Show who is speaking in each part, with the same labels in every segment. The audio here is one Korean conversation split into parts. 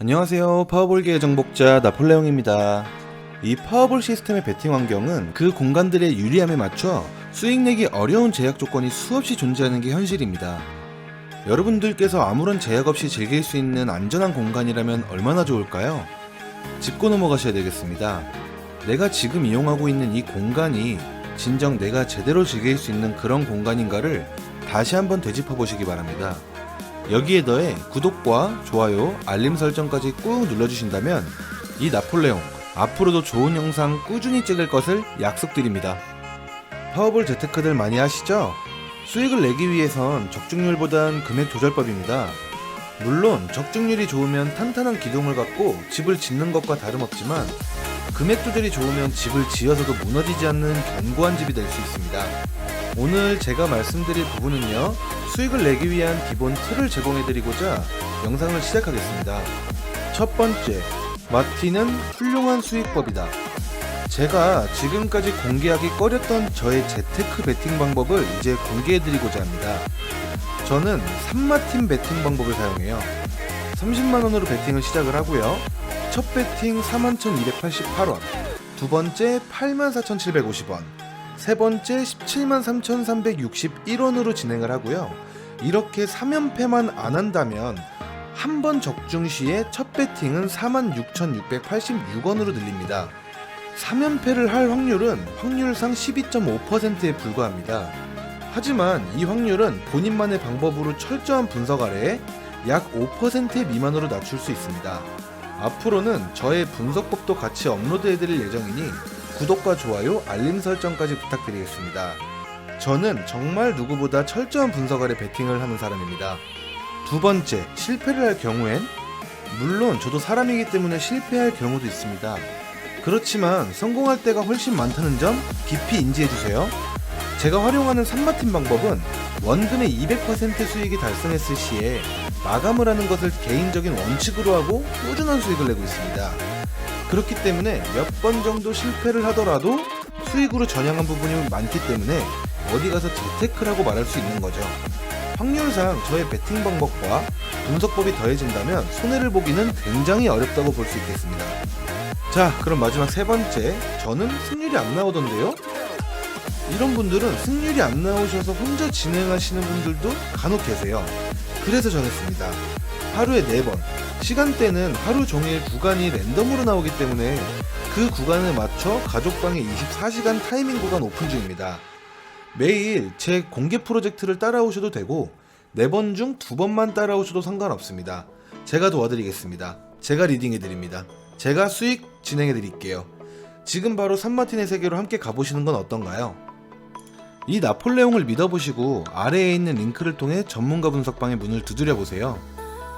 Speaker 1: 안녕하세요. 파워볼계의 정복자 나폴레옹입니다. 이 파워볼 시스템의 배팅 환경은 그 공간들의 유리함에 맞춰 수익 내기 어려운 제약 조건이 수없이 존재하는 게 현실입니다. 여러분들께서 아무런 제약 없이 즐길 수 있는 안전한 공간이라면 얼마나 좋을까요? 짚고 넘어가셔야 되겠습니다. 내가 지금 이용하고 있는 이 공간이 진정 내가 제대로 즐길 수 있는 그런 공간인가를 다시 한번 되짚어 보시기 바랍니다. 여기에 더해 구독과 좋아요, 알림 설정까지 꾹 눌러주신다면 이 나폴레옹 앞으로도 좋은 영상 꾸준히 찍을 것을 약속드립니다. 파워볼 재테크들 많이 하시죠? 수익을 내기 위해선 적중률보단 금액 조절법입니다. 물론 적중률이 좋으면 탄탄한 기둥을 갖고 집을 짓는 것과 다름없지만 금액 조절이 좋으면 집을 지어서도 무너지지 않는 견고한 집이 될 수 있습니다. 오늘 제가 말씀드릴 부분은요, 수익을 내기 위한 기본 틀을 제공해드리고자 영상을 시작하겠습니다. 첫 번째, 마티는 훌륭한 수익법이다. 제가 지금까지 공개하기 꺼렸던 저의 재테크 베팅 방법을 이제 공개해드리고자 합니다. 저는 3마팀 베팅 방법을 사용해요. 30만원으로 베팅을 시작을 하고요. 첫 베팅 41,288원, 두 번째 84,750원, 세 번째 173,361원으로 진행을 하고요. 이렇게 3연패만 안 한다면 한 번 적중 시에 첫 배팅은 46,686원으로 늘립니다. 3연패를 할 확률은 확률상 12.5%에 불과합니다. 하지만 이 확률은 본인만의 방법으로 철저한 분석 아래에 약5% 미만으로 낮출 수 있습니다. 앞으로는 저의 분석법도 같이 업로드해드릴 예정이니 구독과 좋아요, 알림 설정까지 부탁드리겠습니다. 저는 정말 누구보다 철저한 분석 아래 베팅을 하는 사람입니다. 두 번째, 실패를 할 경우엔 물론 저도 사람이기 때문에 실패할 경우도 있습니다. 그렇지만 성공할 때가 훨씬 많다는 점 깊이 인지해 주세요. 제가 활용하는 산마팀 방법은 원금의 200% 수익이 달성했을 시에 마감을 하는 것을 개인적인 원칙으로 하고 꾸준한 수익을 내고 있습니다. 그렇기 때문에 몇 번 정도 실패를 하더라도 수익으로 전향한 부분이 많기 때문에 어디 가서 재테크라고 말할 수 있는 거죠. 확률상 저의 베팅 방법과 분석법이 더해진다면 손해를 보기는 굉장히 어렵다고 볼 수 있겠습니다. 자, 그럼 마지막 세 번째. 저는 승률이 안 나오던데요? 이런 분들은 승률이 안 나오셔서 혼자 진행하시는 분들도 간혹 계세요. 그래서 정했습니다. 하루에 4번. 시간대는 하루 종일 구간이 랜덤으로 나오기 때문에 그 구간에 맞춰 가족방에 24시간 타이밍 구간 오픈 중입니다. 매일 제 공개 프로젝트를 따라오셔도 되고 4번 중 2번만 따라오셔도 상관없습니다. 제가 도와드리겠습니다. 제가 리딩해 드립니다. 제가 수익 진행해 드릴게요. 지금 바로 산마틴의 세계로 함께 가보시는 건 어떤가요? 이 나폴레옹을 믿어보시고 아래에 있는 링크를 통해 전문가 분석방의 문을 두드려 보세요.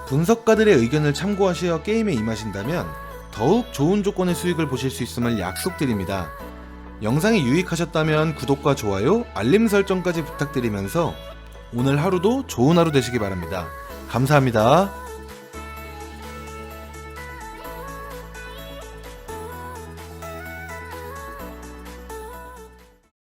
Speaker 1: 분석가들의 의견을 참고하시어 게임에 임하신다면 더욱 좋은 조건의 수익을 보실 수 있음을 약속드립니다. 영상이 유익하셨다면 구독과 좋아요, 알림 설정까지 부탁드리면서 오늘 하루도 좋은 하루 되시기 바랍니다. 감사합니다.